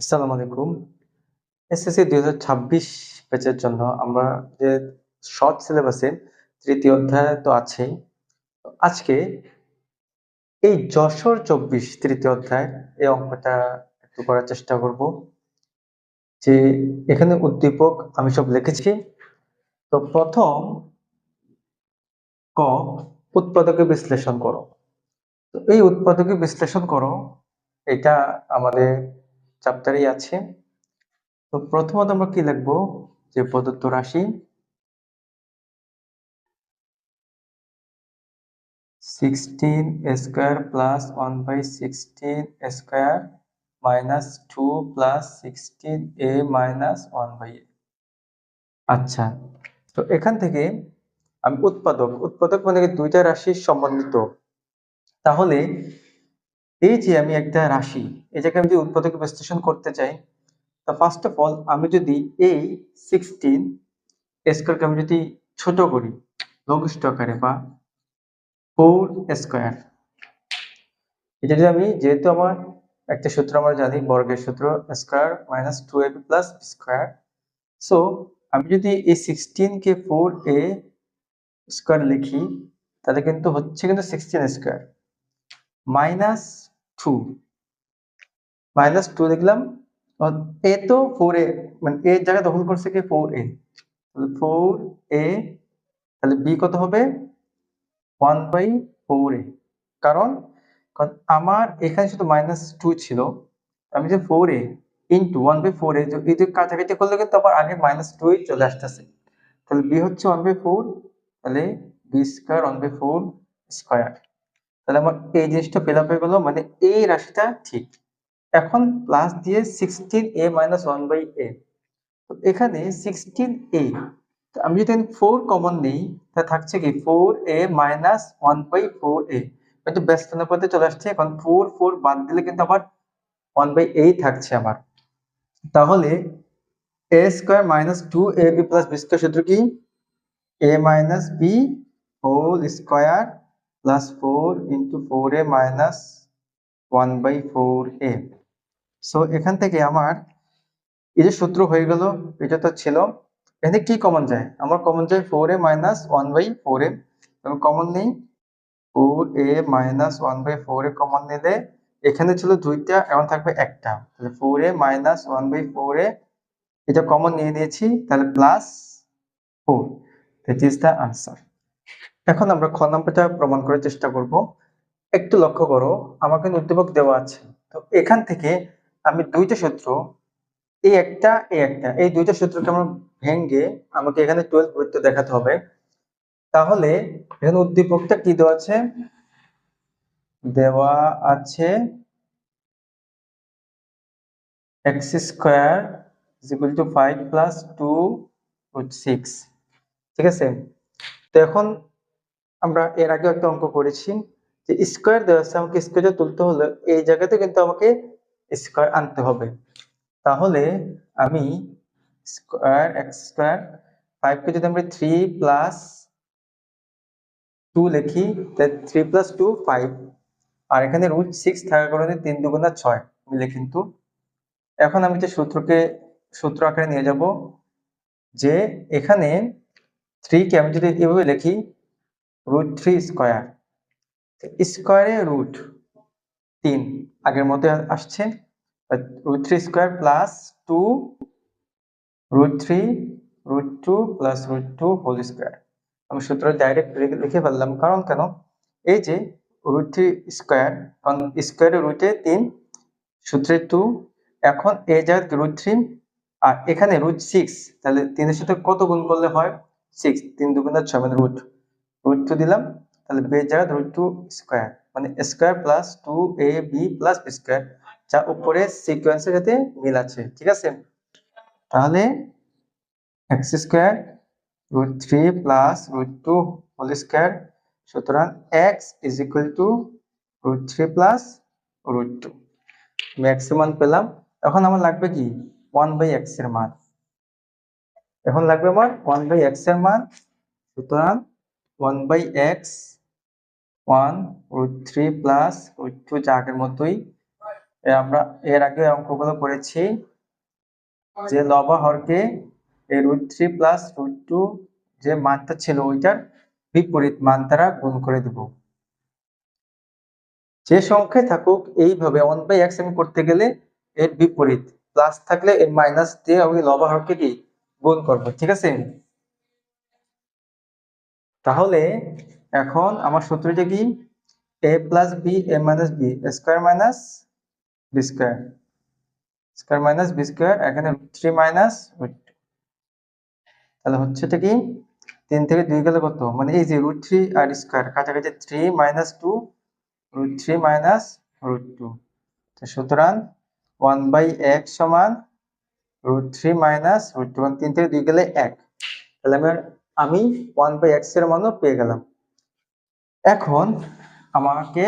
আসসালামু আলাইকুম। এসএসসি দুই হাজার ছাব্বিশ ব্যাচের জন্য আমরা যে শর্ট সিলেবাসে তৃতীয় অধ্যায় তো আছেই আজকে এই যশোর চব্বিশ তৃতীয় অধ্যায় এই অঙ্কটা একটু করার চেষ্টা করব। যে এখানে উদ্দীপক আমি সব লিখেছি। তো প্রথম ক, উৎপাদকে বিশ্লেষণ করো। তো এই উৎপাদকে বিশ্লেষণ করো, এটা আমাদের চ্যাপ্টারই আছে। তো প্রথমত আমরা কি লিখব? যে প্রদত্ত রাশি sixteen square plus one by sixteen square minus two plus sixteen a minus one by a আচ্ছা তো এখান থেকে আমি উৎপাদক উৎপাদক মানে দুইটা রাশি সম্বন্ধিত তাহলে এই যে আমি একটা রাশি, এই জায়গায় আমি যদি উৎপাদক বিশ্লেষণ করতে চাই, তা ফার্স্ট অফ অল আমি যদি এই সিক্সটিন স্কোয়ারকে আমি যদি ছোট করি, লঘিষ্ঠ আকারে বা ফোর স্কোয়ার এটা যদি আমি যেহেতু আমার একটা সূত্র আমরা জানি, বর্গের সূত্র square minus two a plus square so আমি যদি এই সিক্সটিনকে ফোর এ স্কোয়ার লিখি, তাহলে কিন্তু হচ্ছে কিন্তু sixteen square minus two minus two লিখলাম এ তো ফোর এ মানে এর জায়গায় দখল করছে কি? ফোর এ তাহলে ফোর এ তাহলে বি কত হবে? ওয়ান বাই ফোর এ কারণ আমার এখানে শুধু মাইনাস টু ছিল। আমি যে four a into one by four a এই যে কাছাকাছি করলে কিন্তু আবার আগে মাইনাস টু চলে আসতেছে। তাহলে বি হচ্ছে ওয়ান বাই ফোর তাহলে B square one by four square তাহলে আমার এই জিনিসটা ফিল আপ হয়ে গেল মানে এই রাশিটা ঠিক। এখন প্লাস দিয়ে sixteen a minus one by a তো এখানে সিক্সটিন এ আমি যদি ফোর কমন নিই, তা থাকছে কি four a minus one by four a কিন্তু ব্যস্ত পথে চলে আসছে, এখন ফোর ফোর বাদ দিলে কিন্তু আমার ওয়ান বাই এই থাকছে আমার। তাহলে a square minus two a b plus b square সূত্র কি? A minus b whole square plus four into four a minus one by four a so এখান থেকে আমার এই যে সূত্র হয়ে গেল, এটা তো ছিল। এখানে কি কমন যায়? আমার কমন যায় four a minus one by four a common নেই। Four a minus one by four a common নিলে এখানে ছিল দুইটা, এখন থাকবে একটা। তাহলে four a minus one by four a এটা কমন নিয়ে নিয়েছি। তাহলে plus four that is the answer এখন আমরা খ নম্বরটা প্রমাণ করার চেষ্টা করব। একটু লক্ষ্য করো, আমাকে উদ্দীপক দেওয়া আছে। তো এখান থেকে আমি দুইটা সূত্র এই একটা এই একটা, এই দুইটা সূত্রকে আমরা ভেঙ্গে আমাকে এখানে টুয়েলভ বৃত্ত দেখাতে হবে। তাহলে এখানে উদ্দীপকটা কি দেওয়া আছে? দেওয়া আছে x square is equal to five plus two root six ঠিক আছে? তো এখন আমরা এর আগে একটা অঙ্ক করেছি যে স্কোয়ার দেওয়া আছে, আমাকে স্কোয়ারটা তুলতে হলে এই জায়গাতে কিন্তু আমাকে স্কোয়ার আনতে হবে। তাহলে আমি স্কোয়ার এক্স স্কোয়ার ফাইভকে যদি আমরা থ্রি প্লাস টু লিখি থ্রি প্লাস টু ফাইভ আর এখানে রুট সিক্স থাকার কারণে তিন দুগুণা ছয় মিলে কিন্তু। এখন আমি যে সূত্রকে, সূত্র আকারে নিয়ে যাব, যে এখানে থ্রিকে আমি যদি এভাবে লিখি রুট থ্রি স্কোয়ার স্কোয়ারে রুট তিন। আগের মতো আসছে। Root three square plus two root three root two plus root two whole square আমি সূত্র ডাইরেক্ট লিখে ফেললাম। কারণ কেন? এই যে রুট থ্রি স্কোয়ার কারণ স্কোয়ারে রুটে তিন, সূত্রে টু এখন এই জায়গায় রুট থ্রি আর এখানে রুট সিক্স তাহলে তিনের সাথে কত গুণ করলে হয়? সিক্স তিন দুগুণের ছয় মানে রুট রুট টু দিলাম, তাহলে বে জায়গায় রুট টু স্কোয়ার মানে square plus two a b plus b square যা উপরে সিকোয়েন্সের সাথে মিল আছে, ঠিক আছে? তাহলে x square root three plus root two whole square সুতরাং x is equal to root three plus root two maximum পেলাম। এখন আমার লাগবে কি? ওয়ান বাই এক্সের মান। এখন লাগবে আমার ওয়ান বাই এক্সের মান, সুতরাং one by x one root three plus root two যা আগের মতোই আমরা এর আগে অঙ্কগুলো করেছি। যে লবা হরকে এই রুট থ্রি প্লাস টু যে মানটা ছিল ওইটার বিপরীত মান দ্বারা গুণ করে দেব। যে সংখ্যায় থাকুক এইভাবে ওয়ান বাই এক্স আমি করতে গেলে এর বিপরীত প্লাস থাকলে এর মাইনাস দিয়ে আমি লবা হরকে কি? গুণ করব, ঠিক আছে? তাহলে এখন আমার সূত্রটা কি? A plus b a minus b square minus b square square minus b square এখানে থ্রি মাইনাস তাহলে হচ্ছে এটা কি? তিন থেকে দুই গেলে কত? মানে এই যে রুট থ্রি আর স্কোয়ার কাছাকাছি three minus two root three minus root two সুতরাং ওয়ান বাই এক সমান root three minus root two তিন থেকে দুই গেলে এক। তাহলে আমি আমি ওয়ান বাই এক্সের মানও পেয়ে গেলাম। এখন আমাকে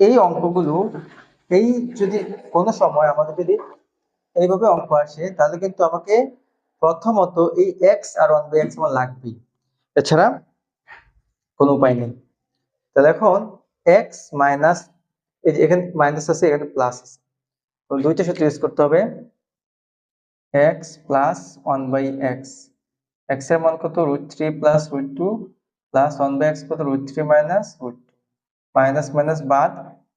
এই অঙ্কগুলো, এই যদি কোনো সময় আমাদের যদি এইভাবে অঙ্ক আসে, তাহলে কিন্তু আমাকে প্রথমত এই এক্স আর ওয়ান বাই এক্স আমার লাগবেই। এছাড়া কোনো উপায় নেই। তাহলে এখন এক্স মাইনাস এই যে এখানে মাইনাস আছে, এখানে প্লাস আছে। দুইটা সূত্র ইউজ করতে হবে। X plus one by x এক্সের মান কত? Root three plus root two plus one by x কত? Root three minus root minus minus বাদ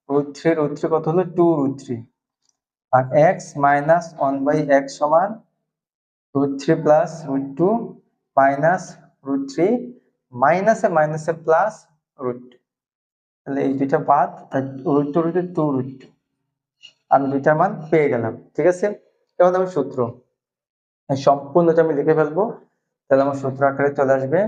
রুট থ্রি রুট থ্রি কত হলো? Two root three R x minus one by x সমান root three plus root two minus root three মাইনাসে plus root তাহলে এই দুইটা বাদ root two root two root আমি দুইটার মান পেয়ে গেলাম, ঠিক আছে? এবার আমি সূত্র। সম্পূর্ণটা আমি লিখে ফেলব। তাহলে আমার সূত্র আকারে চলে আসবে।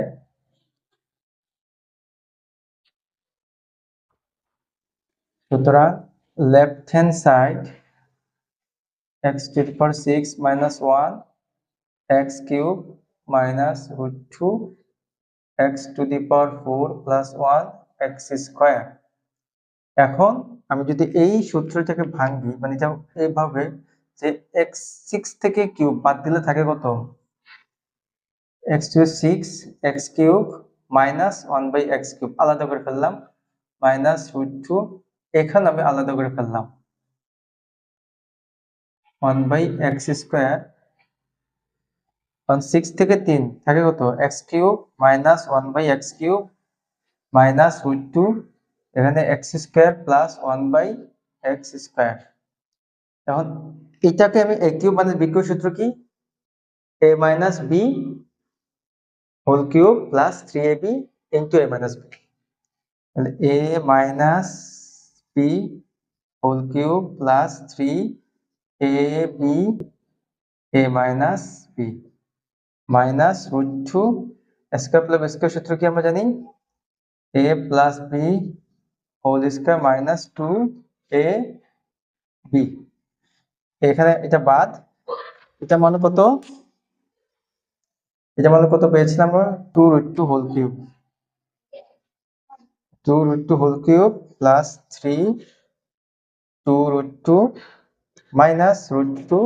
সুতরাং left hand side to the power 6 minus 1 x cube minus root 2 x to the power 4 plus 1 x square এখন আমি যদি এই সূত্রটাকে ভাঙি মানে এইভাবে যে এক্স সিক্স থেকে কিউব বাদ দিলে থাকে কত? X to 6 x cube, minus 1 by x cube. আলাদা করে ফেললাম। মাইনাস রুট টু, এখানে আমি আলাদা করে ফেললাম। One by x square six থেকে তিন, থাকে কত? X cube, minus one by x cube, minus root two, এখানে x square plus one by x square. এখন এটাকে আমি এ কিউব মানে বি সূত্র কি? A minus b whole cube plus three a b into a minus b a minus b whole cube plus three a b a minus b minus root two square plus square সূত্র কি আমরা জানি a plus b whole square minus two a b এখানে এটা বাদ এটা মানে কত এটা মানে কত পেয়েছিলাম আমরা? Two root two whole cube two root two whole cube plus three two root two minus root two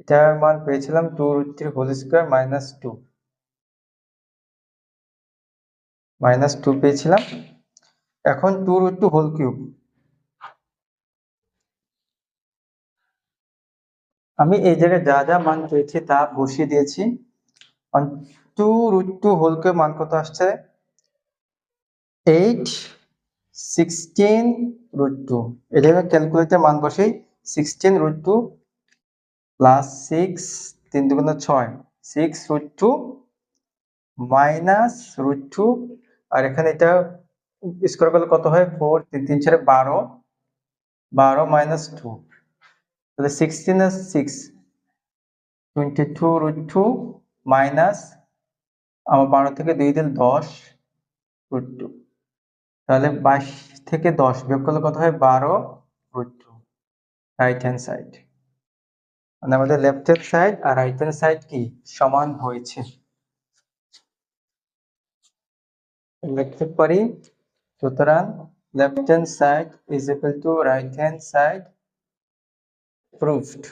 এটার মান পেয়েছিলাম two root three whole square minus two minus two পেয়েছিলাম। এখন two root two whole cube আমি এই জায়গায় যা যা মান পেয়েছি তা বসিয়ে দিয়েছি। Two root two whole cube মান কত আসছে? এইট সিক্সটিন রুট টু এটা ক্যালকুলেটর মান বসেই sixteen root two plus six তিন দুগুণ ছয়। Six root two minus root two আর এখানে এটা স্কোয়ার করলে কত হয়? ফোর তিন তিন, চারে বারো বারো মাইনাস টু তাহলে সিক্সটিন আর six twenty two root two minus আমার বারো থেকে দুই দিন দশ রুট টু তাহলে বাইশ থেকে দশ বিয়োগ করলে কত হয়? বারো root two right hand side মানে আমাদের লেফট হ্যান্ড সাইড আর রাইট হ্যান্ড সাইড কি? সমান হয়েছে। লিখতে পারি? সুতরাং left hand side is equal to right hand side proved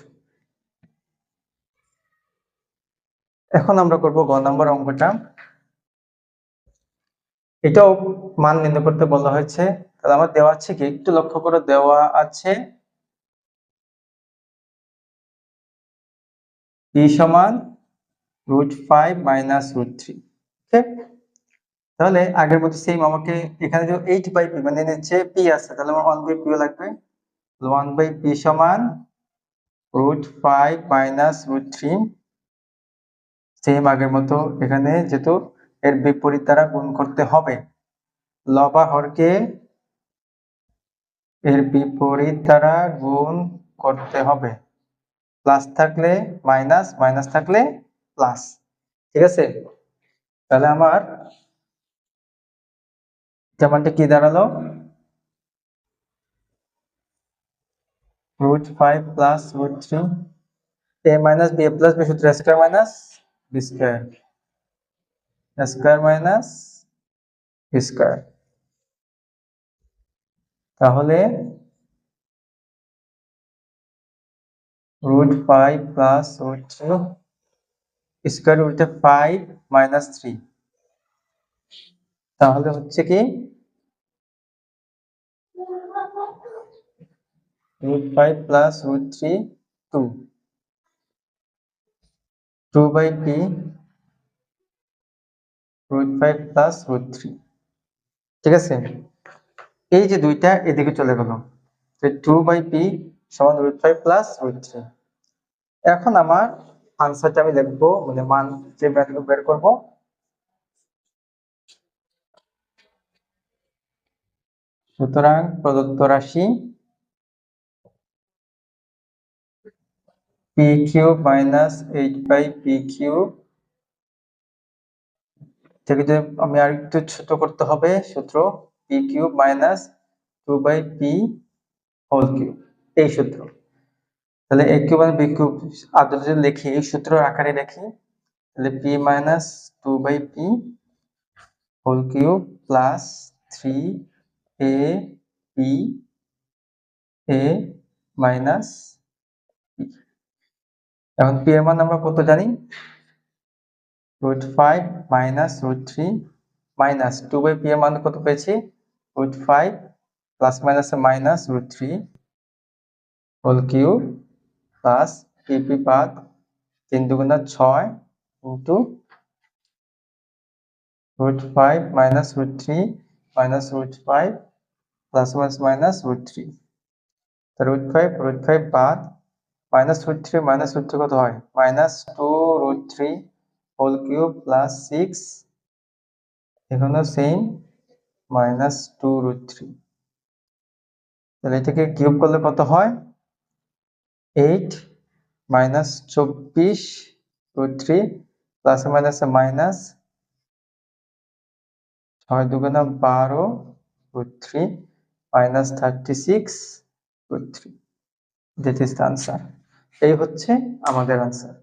এখন আমরা করব গ নম্বর অঙ্কটা। এটাও মান নির্ণয় করতে বলা হয়েছে। তাহলে আমার দেওয়া আছে কি? একটু লক্ষ্য করে দেওয়া আছে। পি সমান root five minus root three তাহলে আগের মতো সেম আমাকে এখানে যে এইট বাই পি মানে নিচ্ছে পি আছে, তাহলে আমার ওয়ান বাই পিও লাগবে। ওয়ান বাই পি সমান root five minus root three same আগের মতো এখানে যেহেতু এর বিপরীত দ্বারা গুণ করতে হবে। লবা হরকে এর বিপরীত দ্বারা গুণ করতে হবে। প্লাস থাকলে মাইনাস মাইনাস থাকলে প্লাস ঠিক আছে? তাহলে আমার যেমনটা কি দাঁড়াল? root 5 plus root 3 a minus b plus b, সূত্র a square minus b square a square minus b square তাহলে root 5 plus root 3 square root 5 minus 3 তাহলে হচ্ছে কি root 5 plus root 3 2 2 by p root 5 plus root 3 ঠিক আছে? এই যে দুইটা এদিকে চলে গেল। টু বাই পি সমান root five plus root three এখন আমার আনসারটা আমি লিখব মানে মান যে ভ্যালু বের করব। সুতরাং প্রদত্ত রাশি P cube minus eight by P cube থেকে যদি আমি আর একটু ছোট করতে হবে, সূত্র P cube minus two by P whole cube এই সূত্র। তাহলে এ কিউব মানে বি কিউব লিখি, এই সূত্র আকারে লিখি, তাহলে P minus two by P whole cube plus three A P A minus এখন পি এর মান আমরা কত জানি? Root five minus root three minus two by P এর মান কত পেয়েছি root five plus minus minus root three whole cube plus P P বাদ তিন দুগুণা ছয় into root 5 minus root 3 minus root 5 plus minus minus root 3 তো root 5 root 5 বাদ minus root 3 minus root 3 কত হয় minus 2 root 3 whole cube plus 6 এখানেও same minus 2 root 3 তাহলে এটাকে কিউব করলে কত হয় 8 minus 24 root 3 plus minus minus ছয় দুগুণা বারো root three minus thirty six root three that is the answer এই হচ্ছে আমাদের আনসার